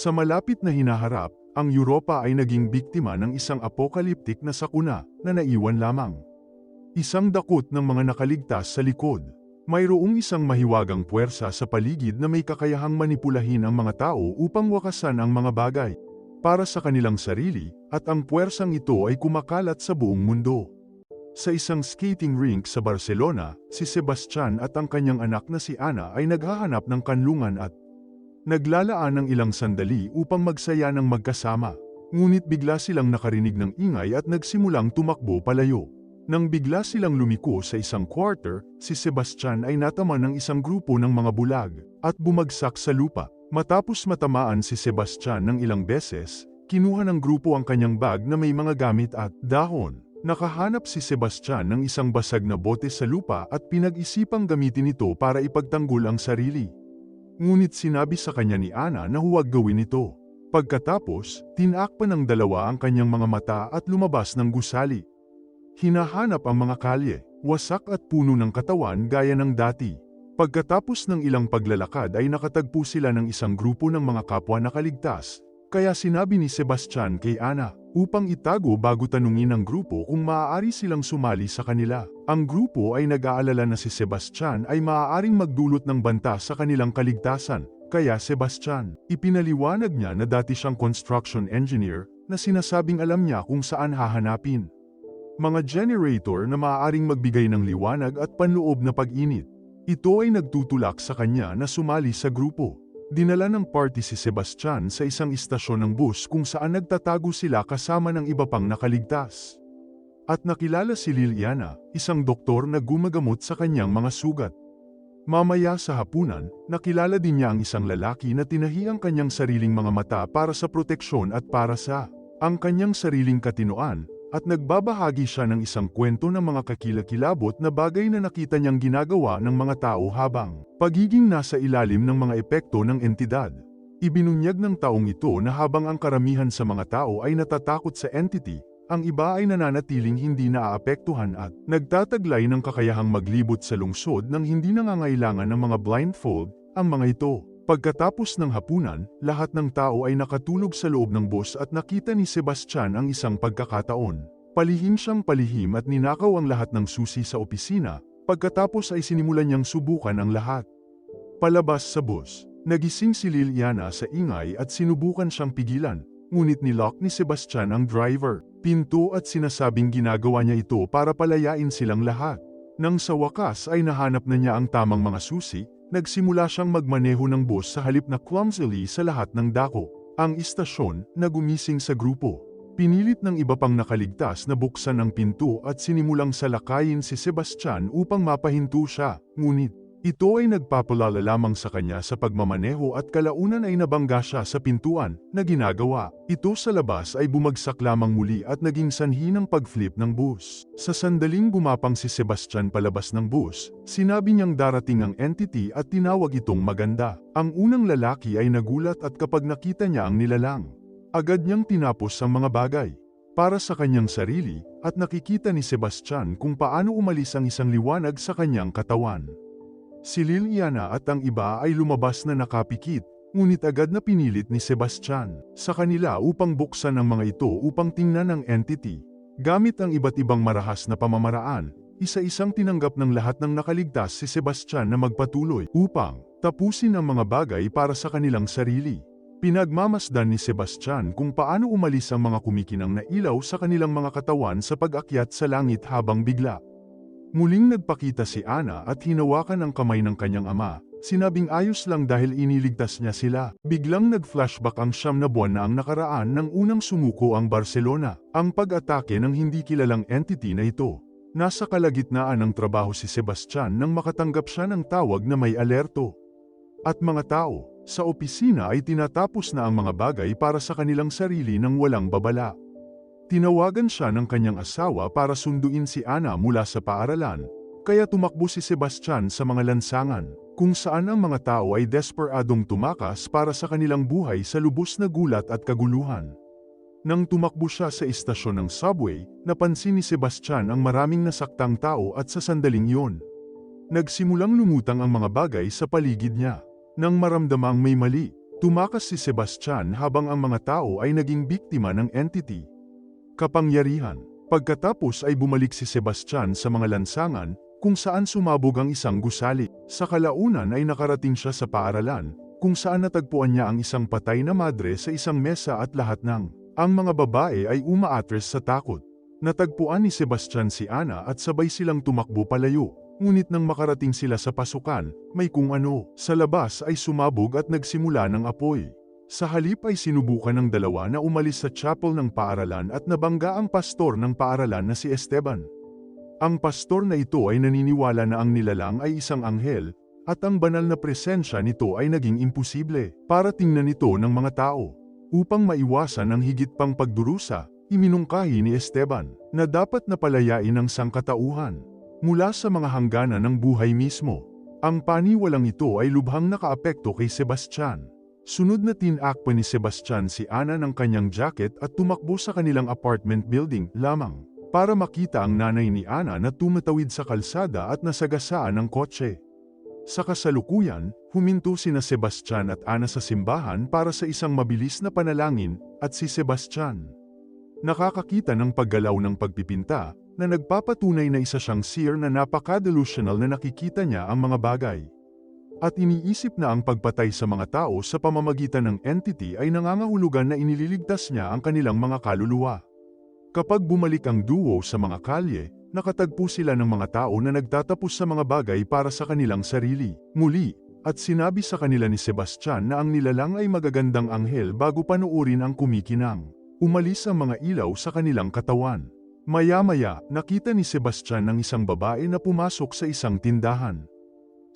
Sa malapit na hinaharap, ang Europa ay naging biktima ng isang apokaliptik na sakuna na naiwan lamang. Isang dakot ng mga nakaligtas sa likod. Mayroong isang mahiwagang puwersa sa paligid na may kakayahang manipulahin ang mga tao upang wakasan ang mga bagay para sa kanilang sarili, at ang puwersang ito ay kumakalat sa buong mundo. Sa isang skating rink sa Barcelona, si Sebastian at ang kanyang anak na si Ana ay naghahanap ng kanlungan at naglalaan ng ilang sandali upang magsaya ng magkasama. Ngunit bigla silang nakarinig ng ingay at nagsimulang tumakbo palayo. Nang bigla silang lumiko sa isang quarter, si Sebastian ay natama ng isang grupo ng mga bulag at bumagsak sa lupa. Matapos matamaan si Sebastian ng ilang beses, kinuha ng grupo ang kanyang bag na may mga gamit at dahon. Nakahanap si Sebastian ng isang basag na bote sa lupa at pinag-isipang gamitin ito para ipagtanggol ang sarili. Ngunit sinabi sa kanya ni Ana na huwag gawin ito. Pagkatapos, tinakpan ng dalawa ang kanyang mga mata at lumabas ng gusali. Hinahanap ang mga kalye, wasak at puno ng katawan gaya ng dati. Pagkatapos ng ilang paglalakad ay nakatagpo sila ng isang grupo ng mga kapwa nakaligtas, kaya sinabi ni Sebastian kay Ana, upang itago bago tanungin ng grupo kung maaari silang sumali sa kanila. Ang grupo ay nag-aalala na si Sebastian ay maaaring magdulot ng banta sa kanilang kaligtasan, kaya Sebastian, ipinaliwanag niya na dati siyang construction engineer, na sinasabing alam niya kung saan hahanapin mga generator na maaaring magbigay ng liwanag at panloob na pag-init. Ito ay nagtutulak sa kanya na sumali sa grupo. Dinala ng party si Sebastian sa isang istasyon ng bus kung saan nagtatago sila kasama ng iba pang nakaligtas. At nakilala si Liliana, isang doktor na gumagamot sa kanyang mga sugat. Mamaya sa hapunan, nakilala din niya ang isang lalaki na tinahi ang kanyang sariling mga mata para sa proteksyon at para sa ang kanyang sariling katinoan, at nagbabahagi siya ng isang kwento ng mga kakilakilabot na bagay na nakita niyang ginagawa ng mga tao habang pagiging nasa ilalim ng mga epekto ng entidad. Ibinunyag ng taong ito na habang ang karamihan sa mga tao ay natatakot sa entity, ang iba ay nananatiling hindi naaapektuhan at nagtataglay ng kakayahang maglibot sa lungsod nang hindi nangangailangan ng mga blindfold, ang mga ito. Pagkatapos ng hapunan, lahat ng tao ay nakatulog sa loob ng bus at nakita ni Sebastian ang isang pagkakataon. Palihim siyang palihim at ninakaw ang lahat ng susi sa opisina, pagkatapos ay sinimulan niyang subukan ang lahat. Palabas sa bus, nagising si Liliana sa ingay at sinubukan siyang pigilan, ngunit nilock ni Sebastian ang driver, pinto at sinasabing ginagawa niya ito para palayain silang lahat. Nang sa wakas ay nahanap na niya ang tamang mga susi, Nagsimula siyang magmaneho ng bus sa halip na clumsily sa lahat ng dako. Ang istasyon, na gumising sa grupo. Pinilit ng iba pang nakaligtas na buksan ang pinto at sinimulang salakayin si Sebastian upang mapahinto siya, ngunit ito ay nagpapalala lamang sa kanya sa pagmamaneho at kalaunan ay nabangga siya sa pintuan na ginagawa. Ito sa labas ay bumagsak lamang muli at naging sanhi ng pag-flip ng bus. Sa sandaling gumapang si Sebastian palabas ng bus, sinabi niyang darating ang entity at tinawag itong maganda. Ang unang lalaki ay nagulat at kapag nakita niya ang nilalang, agad niyang tinapos ang mga bagay para sa kanyang sarili at nakikita ni Sebastian kung paano umalis ang isang liwanag sa kanyang katawan. Si Liliana at ang iba ay lumabas na nakapikit, ngunit agad na pinilit ni Sebastian sa kanila upang buksan ang mga ito upang tingnan ang entity. Gamit ang iba't ibang marahas na pamamaraan, isa-isang tinanggap ng lahat ng nakaligtas si Sebastian na magpatuloy upang tapusin ang mga bagay para sa kanilang sarili. Pinagmamasdan ni Sebastian kung paano umalis ang mga kumikinang na ilaw sa kanilang mga katawan sa pag-akyat sa langit habang bigla Muling nagpakita si Ana at hinawakan ang kamay ng kanyang ama. Sinabing ayos lang dahil iniligtas niya sila. Biglang nag-flashback ang siyam na buwan na ang nakaraan nang unang sumuko ang Barcelona. Ang pag-atake ng hindi kilalang entity na ito. Nasa kalagitnaan ng trabaho si Sebastian nang makatanggap siya ng tawag na may alerto. At mga tao, sa opisina ay tinatapos na ang mga bagay para sa kanilang sarili ng walang babala. Tinawagan siya ng kanyang asawa para sunduin si Ana mula sa paaralan, kaya tumakbo si Sebastian sa mga lansangan, kung saan ang mga tao ay desperadong tumakas para sa kanilang buhay sa lubos na gulat at kaguluhan. Nang tumakbo siya sa istasyon ng subway, napansin ni Sebastian ang maraming nasaktang tao at sa sandaling iyon. Nagsimulang lumutang ang mga bagay sa paligid niya. Nang maramdamang may mali, Tumakas si Sebastian habang ang mga tao ay naging biktima ng entity. Kapangyarihan. Pagkatapos ay bumalik si Sebastian sa mga lansangan, kung saan sumabog ang isang gusali. Sa kalaunan ay nakarating siya sa paaralan, kung saan natagpuan niya ang isang patay na madre sa isang mesa at lahat ng ang mga babae ay umaatres sa takot. Natagpuan ni Sebastian si Ana at sabay silang tumakbo palayo. Ngunit nang makarating sila sa pasukan, may kung ano, sa labas ay sumabog at nagsimula ng apoy. Sa halip ay sinubukan ng dalawa na umalis sa chapel ng paaralan at nabangga ang pastor ng paaralan na si Esteban. Ang pastor na ito ay naniniwala na ang nilalang ay isang anghel, at ang banal na presensya nito ay naging imposible para tingnan ito ng mga tao. Upang maiwasan ang higit pang pagdurusa, iminungkahi ni Esteban na dapat napalayain ang sangkatauhan mula sa mga hangganan ng buhay mismo. Ang paniwalang ito ay lubhang nakaapekto kay Sebastian. Sunod na tinakpa ni Sebastian si Ana ng kanyang jacket at tumakbo sa kanilang apartment building lamang para makita ang nanay ni Ana na tumatawid sa kalsada at nasagasaan ng kotse. Sa kasalukuyan, huminto sina Sebastian at Ana sa simbahan para sa isang mabilis na panalangin at si Sebastian. Nakakakita ng paggalaw ng pagpipinta, na nagpapatunay na isa siyang seer na napaka-delusional na nakikita niya ang mga bagay. At iniisip na ang pagpatay sa mga tao sa pamamagitan ng entity ay nangangahulugan na inililigtas niya ang kanilang mga kaluluwa. Kapag bumalik ang duo sa mga kalye, nakatagpo sila ng mga tao na nagtatapos sa mga bagay para sa kanilang sarili. Muli, at sinabi sa kanila ni Sebastian na ang nilalang ay magagandang anghel bago panuurin ang kumikinang. Umalis ang mga ilaw sa kanilang katawan. Maya-maya, nakita ni Sebastian ng isang babae na pumasok sa isang tindahan.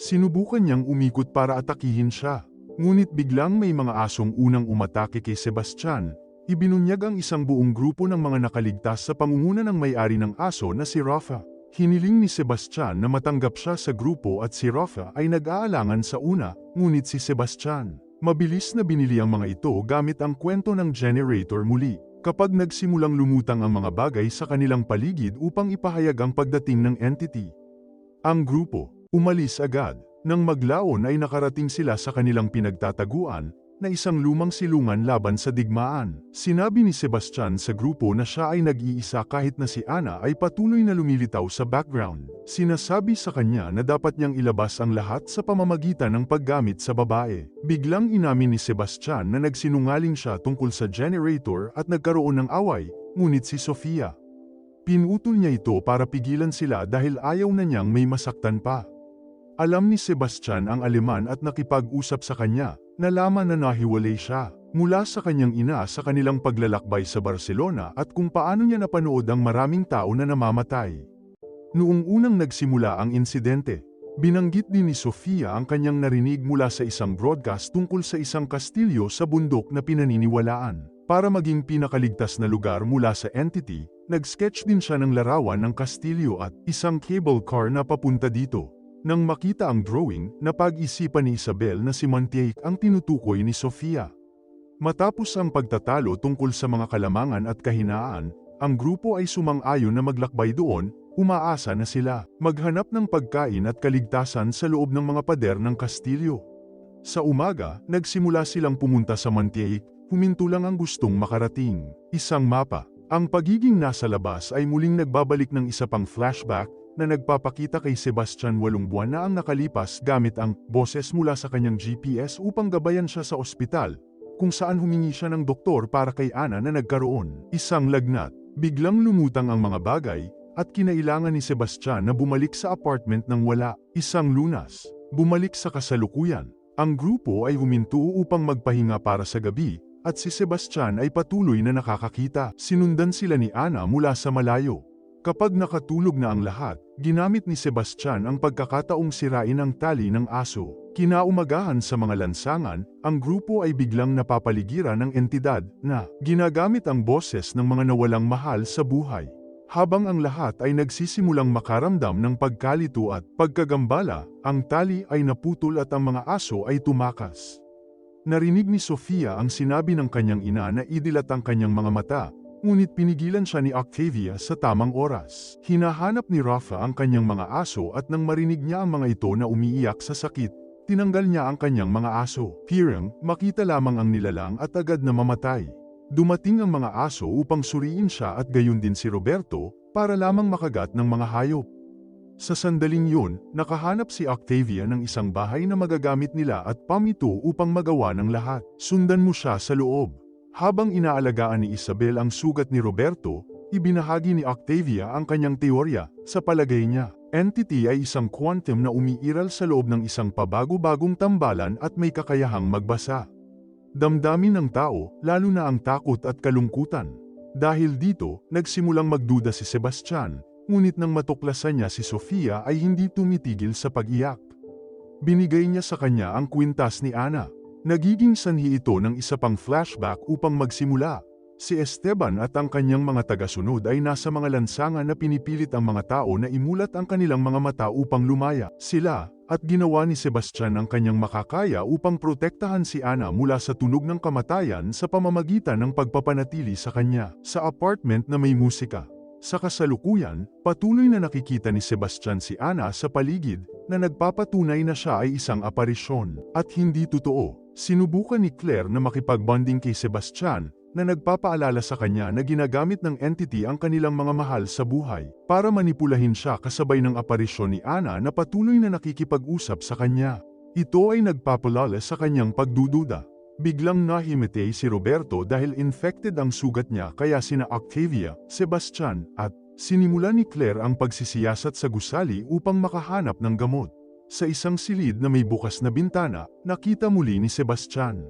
Sinubukan niyang umikot para atakihin siya. Ngunit biglang may mga asong unang umatake kay Sebastian. Ibinunyag ang isang buong grupo ng mga nakaligtas sa pangunguna ng may-ari ng aso na si Rafa. Hiniling ni Sebastian na matanggap siya sa grupo at si Rafa ay nag-aalangan sa una, ngunit si Sebastian. Mabilis na binili ang mga ito gamit ang kwento ng generator muli kapag nagsimulang lumutang ang mga bagay sa kanilang paligid upang ipahayag ang pagdating ng entity. Ang grupo, umalis agad, nang maglaon ay nakarating sila sa kanilang pinagtataguan, na isang lumang silungan laban sa digmaan. Sinabi ni Sebastian sa grupo na siya ay nag-iisa kahit na si Ana ay patuloy na lumilitaw sa background. Sinasabi sa kanya na dapat niyang ilabas ang lahat sa pamamagitan ng paggamit sa babae. Biglang inamin ni Sebastian na nagsinungaling siya tungkol sa generator at nagkaroon ng away, ngunit si Sofia. Pinutol niya ito para pigilan sila dahil ayaw na niyang may masaktan pa. Alam ni Sebastian ang aleman at nakipag-usap sa kanya, nalaman na nahiwalay siya mula sa kanyang ina sa kanilang paglalakbay sa Barcelona at kung paano niya napanood ang maraming tao na namamatay. Noong unang nagsimula ang insidente, binanggit din ni Sofia ang kanyang narinig mula sa isang broadcast tungkol sa isang kastilyo sa bundok na pinaniniwalaan. Para maging pinakaligtas na lugar mula sa entity, nag-sketch din siya ng larawan ng kastilyo at isang cable car na papunta dito. Nang makita ang drawing, napag-isipan ni Isabel na si Montiac ang tinutukoy ni Sofia. Matapos ang pagtatalo tungkol sa mga kalamangan at kahinaan, ang grupo ay sumang-ayon na maglakbay doon, umaasa na sila maghanap ng pagkain at kaligtasan sa loob ng mga pader ng kastilyo. Sa umaga, nagsimula silang pumunta sa Montiac, huminto lang ang gustong makarating. Isang mapa. Ang pagiging nasa labas ay muling nagbabalik ng isa pang flashback, na nagpapakita kay Sebastian walong buwan na ang nakalipas gamit ang boses mula sa kanyang GPS upang gabayan siya sa ospital, kung saan humingi siya ng doktor para kay Ana na nagkaroon. Isang lagnat, biglang lumutang ang mga bagay, at kinailangan ni Sebastian na bumalik sa apartment ng wala. Isang lunas, bumalik sa kasalukuyan. Ang grupo ay huminto upang magpahinga para sa gabi, at si Sebastian ay patuloy na nakakakita. Sinundan sila ni Ana mula sa malayo. Kapag nakatulog na ang lahat, ginamit ni Sebastian ang pagkakataong sirain ang tali ng aso. Kinaumagahan sa mga lansangan, ang grupo ay biglang napapaligiran ng entidad na ginagamit ang boses ng mga nawalang mahal sa buhay. Habang ang lahat ay nagsisimulang makaramdam ng pagkalito at pagkagambala, ang tali ay naputol at ang mga aso ay tumakas. Narinig ni Sofia ang sinabi ng kanyang ina na idilat ang kanyang mga mata, ngunit pinigilan siya ni Octavia sa tamang oras. Hinahanap ni Rafa ang kanyang mga aso at nang marinig niya ang mga ito na umiiyak sa sakit, tinanggal niya ang kanyang mga aso. Pirang, makita lamang ang nilalang at agad na mamatay. Dumating ang mga aso upang suriin siya at gayon din si Roberto, para lamang makagat ng mga hayop. Sa sandaling yun, nakahanap si Octavia ng isang bahay na magagamit nila at pamito upang magawa ng lahat. Sundan mo siya sa loob. Habang inaalagaan ni Isabel ang sugat ni Roberto, ibinahagi ni Octavia ang kanyang teorya. Sa palagay niya, entity ay isang quantum na umiiral sa loob ng isang pabago-bagong tambalan at may kakayahang magbasa. Damdamin ng tao, lalo na ang takot at kalungkutan. Dahil dito, nagsimulang magduda si Sebastian, ngunit nang matuklasan niya si Sofia ay hindi tumitigil sa pag-iyak. Binigay niya sa kanya ang kwintas ni Ana. Nagiging sanhi ito ng isa pang flashback upang magsimula. Si Esteban at ang kanyang mga tagasunod ay nasa mga lansangan na pinipilit ang mga tao na imulat ang kanilang mga mata upang lumaya. Sila, at ginawa ni Sebastian ang kanyang makakaya upang protektahan si Ana mula sa tunog ng kamatayan sa pamamagitan ng pagpapanatili sa kanya sa apartment na may musika. Sa kasalukuyan, patuloy na nakikita ni Sebastian si Ana sa paligid na nagpapatunay na siya ay isang aparisyon at hindi totoo. Sinubukan ni Claire na makipagbonding kay Sebastian na nagpapaalala sa kanya na ginagamit ng entity ang kanilang mga mahal sa buhay para manipulahin siya kasabay ng aparisyon ni Ana na patuloy na nakikipag-usap sa kanya. Ito ay nagpapalala sa kanyang pagdududa. Biglang nahimitay si Roberto dahil infected ang sugat niya kaya sina Octavia, Sebastian, at sinimula ni Claire ang pagsisiyasat sa gusali upang makahanap ng gamot. Sa isang silid na may bukas na bintana, nakita muli ni Sebastian.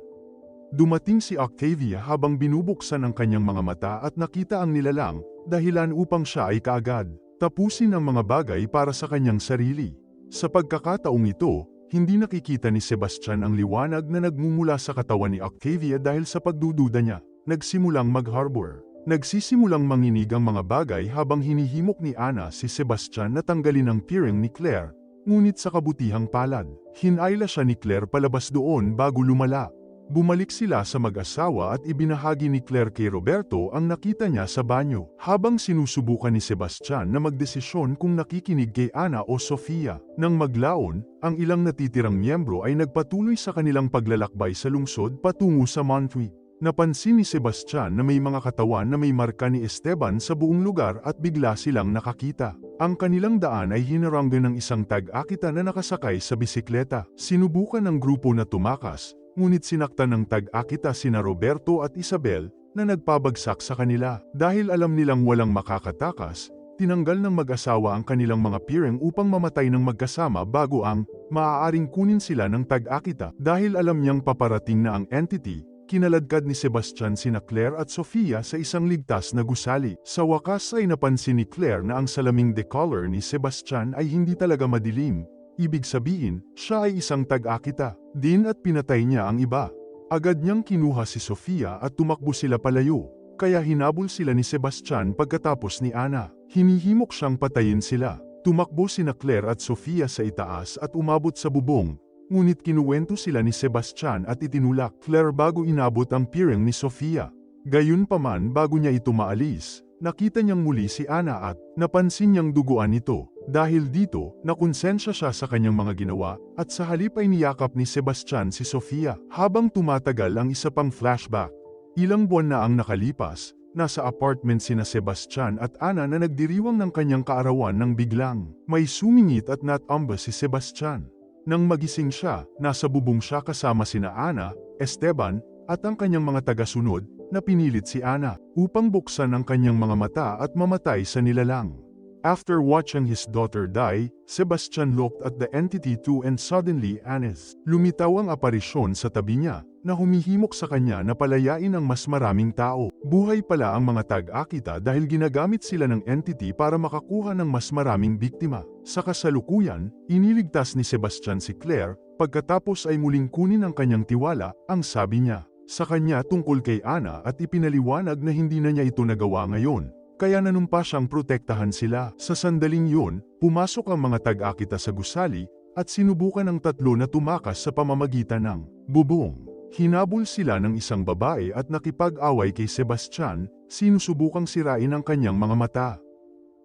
Dumating si Octavia habang binubuksan ang kanyang mga mata at nakita ang nilalang, dahilan upang siya ay kaagad tapusin ang mga bagay para sa kanyang sarili. Sa pagkakataong ito, hindi nakikita ni Sebastian ang liwanag na nagmumula sa katawan ni Octavia dahil sa pagdududa niya, nagsimulang mag-harbor. Nagsisimulang manginig ang mga bagay habang hinihimok ni Ana si Sebastian na tanggalin ang peering ni Claire, ngunit sa kabutihang palad, hinayla siya ni Claire palabas doon bago lumala. Bumalik sila sa mag-asawa at ibinahagi ni Claire kay Roberto ang nakita niya sa banyo, habang sinusubukan ni Sebastian na magdesisyon kung nakikinig kay Ana o Sofia. Nang maglaon, ang ilang natitirang miyembro ay nagpatuloy sa kanilang paglalakbay sa lungsod patungo sa Montreat. Napansin ni Sebastian na may mga katawan na may marka ni Esteban sa buong lugar at bigla silang nakakita. Ang kanilang daan ay hinaranggan ng isang tag-akita na nakasakay sa bisikleta. Sinubukan ng grupo na tumakas, ngunit sinaktan ng tag-akita sina Roberto at Isabel na nagpabagsak sa kanila. Dahil alam nilang walang makakatakas, tinanggal ng mag-asawa ang kanilang mga peering upang mamatay ng magkasama bago ang maaaring kunin sila ng tag-akita. Dahil alam niyang paparating na ang entity, kinaladkad ni Sebastian sina Claire at Sofia sa isang ligtas na gusali. Sa wakas ay napansin ni Claire na ang salaming decolor ni Sebastian ay hindi talaga madilim, Ibig sabihin, siya ay isang tag-akita, din at pinatay niya ang iba. Agad niyang kinuha si Sofia at tumakbo sila palayo, kaya hinabol sila ni Sebastian pagkatapos ni Ana. Hinihimok siyang patayin sila. Tumakbo sina Claire at Sofia sa itaas at umabot sa bubong, ngunit kinuwento sila ni Sebastian at itinulak Claire bago inabot ang peering ni Sofia. Gayunpaman bago niya ito maalis, nakita niyang muli si Ana at napansin niyang duguan ito. Dahil dito, nakonsensya siya sa kanyang mga ginawa, at sa halip ay niyakap ni Sebastian si Sofia. Habang tumatagal ang isa pang flashback, ilang buwan na ang nakalipas, nasa apartment sina Sebastian at Ana na nagdiriwang ng kanyang kaarawan ng biglang. May sumingit at natamba si Sebastian. Nang magising siya, nasa bubong siya kasama sina Ana, Esteban, at ang kanyang mga tagasunod, na pinilit si Ana upang buksan ang kanyang mga mata at mamatay sa nilalang. After watching his daughter die, Sebastian looked at the entity too and suddenly Anis. Lumitaw ang aparisyon sa tabi niya, na humihimok sa kanya na palayain ang mas maraming tao. Buhay pala ang mga tag-akita dahil ginagamit sila ng entity para makakuha ng mas maraming biktima. Sa kasalukuyan, iniligtas ni Sebastian si Claire, pagkatapos ay muling kunin ang kanyang tiwala, ang sabi niya. Sa kanya tungkol kay Ana at ipinaliwanag na hindi na niya ito nagawa ngayon, kaya nanumpa siyang protektahan sila. Sa sandaling yun, pumasok ang mga tag-akita sa gusali, at sinubukan ng tatlo na tumakas sa pamamagitan ng bubong. Hinabol sila ng isang babae at nakipag-away kay Sebastian, sinusubukang sirain ang kanyang mga mata.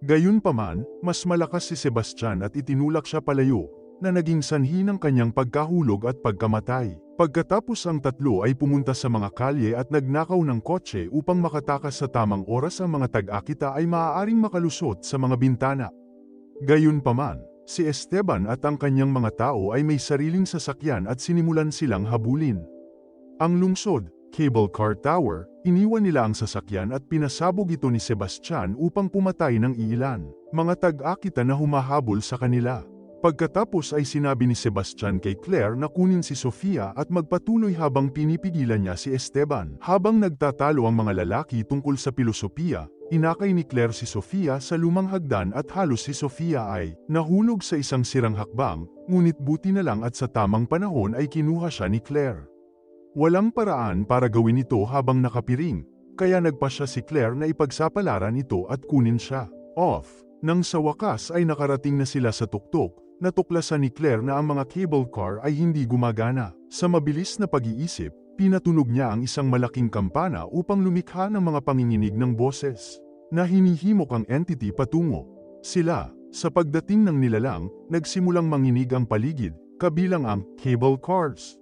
Gayunpaman, mas malakas si Sebastian at itinulak siya palayo, na naging sanhi ng kanyang pagkahulog at pagkamatay. Pagkatapos ang tatlo ay pumunta sa mga kalye at nagnakaw ng kotse upang makatakas sa tamang oras ang mga tag-akita ay maaaring makalusot sa mga bintana. Gayunpaman, si Esteban at ang kanyang mga tao ay may sariling sasakyan at sinimulan silang habulin. Ang lungsod, cable car tower, iniwan nila ang sasakyan at pinasabog ito ni Sebastian upang pumatay ng ilan, mga tag-akita na humahabol sa kanila. Pagkatapos ay sinabi ni Sebastian kay Claire na kunin si Sofia at magpatuloy habang pinipigilan niya si Esteban. Habang nagtatalo ang mga lalaki tungkol sa pilosopiya, inakay ni Claire si Sofia sa lumang hagdan at halos si Sofia ay nahulog sa isang sirang hakbang, ngunit buti na lang at sa tamang panahon ay kinuha siya ni Claire. Walang paraan para gawin ito habang nakapiring, kaya nagpa siya si Claire na ipagsapalaran ito at kunin siya. Off. Nang sa wakas ay nakarating na sila sa tuktok, natuklasan ni Claire na ang mga cable car ay hindi gumagana. Sa mabilis na pag-iisip, pinatunog niya ang isang malaking kampana upang lumikha ng mga panginginig ng boses na hinihimok ang entity patungo. Sila, sa pagdating ng nilalang, nagsimulang manginig ang paligid, kabilang ang cable cars.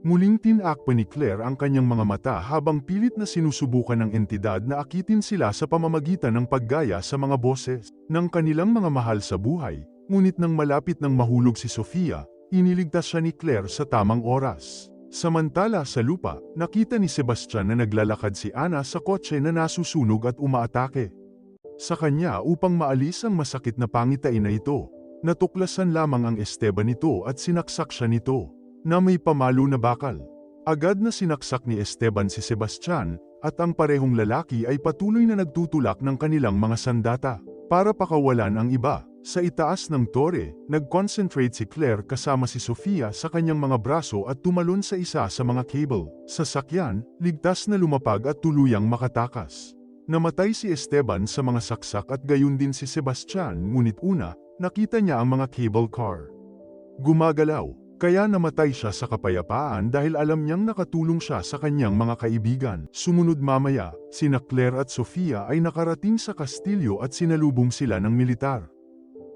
Muling tinakpa ni Claire ang kanyang mga mata habang pilit na sinusubukan ng entidad na akitin sila sa pamamagitan ng paggaya sa mga boses ng kanilang mga mahal sa buhay, ngunit nang malapit ng mahulog si Sofia, iniligtas siya ni Claire sa tamang oras. Samantala sa lupa, nakita ni Sebastian na naglalakad si Ana sa kotse na nasusunog at umaatake. Sa kanya upang maalis ang masakit na pangitain na ito, natuklasan lamang ang Esteban nito at sinaksak siya nito na may pamalo na bakal. Agad na sinaksak ni Esteban si Sebastian, at ang parehong lalaki ay patuloy na nagtutulak ng kanilang mga sandata. Para pakawalan ang iba, sa itaas ng tore, nag-concentrate si Claire kasama si Sofia sa kanyang mga braso at tumalon sa isa sa mga cable. Sa sakyan, ligtas na lumapag at tuluyang makatakas. Namatay si Esteban sa mga saksak at gayon din si Sebastian ngunit una, nakita niya ang mga cable car. Gumagalaw, kaya namatay siya sa kapayapaan dahil alam niyang nakatulong siya sa kanyang mga kaibigan. Sumunod mamaya, sina Claire at Sofia ay nakarating sa kastilyo at sinalubong sila ng militar.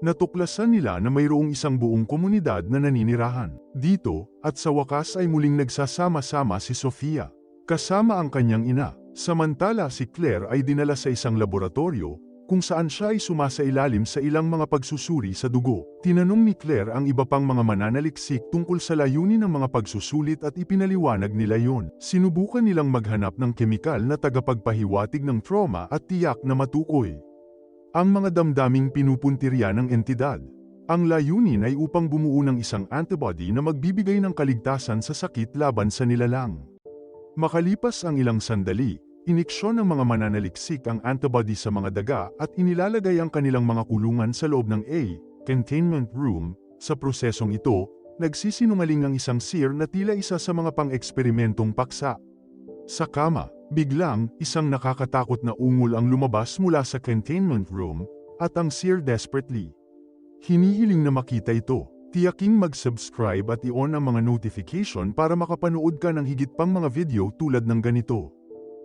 Natuklasan nila na mayroong isang buong komunidad na naninirahan. Dito, at sa wakas ay muling nagsasama-sama si Sofia. Kasama ang kanyang ina. Samantala si Claire ay dinala sa isang laboratorio, kung saan siya ay sumasailalim sa ilang mga pagsusuri sa dugo. Tinanong ni Claire ang iba pang mga mananaliksik tungkol sa layunin ng mga pagsusulit at ipinaliwanag nila yon. Sinubukan nilang maghanap ng kemikal na tagapagpahiwatig ng trauma at tiyak na matukoy. Ang mga damdaming pinupuntirya ng entidad. Ang layunin ay upang bumuo ng isang antibody na magbibigay ng kaligtasan sa sakit laban sa nilalang. Makalipas ang ilang sandali, Iniksyon ng mga mananaliksik ang antibody sa mga daga at inilalagay ang kanilang mga kulungan sa loob ng A, containment room. Sa prosesong ito, nagsisinungaling ang isang seer na tila isa sa mga pang-eksperimentong paksa. Sa kama, biglang, isang nakakatakot na ungol ang lumabas mula sa containment room, at ang seer desperately. Hinihiling na makita ito. Tiyaking mag-subscribe at i-on ang mga notification para makapanood ka ng higit pang mga video tulad ng ganito.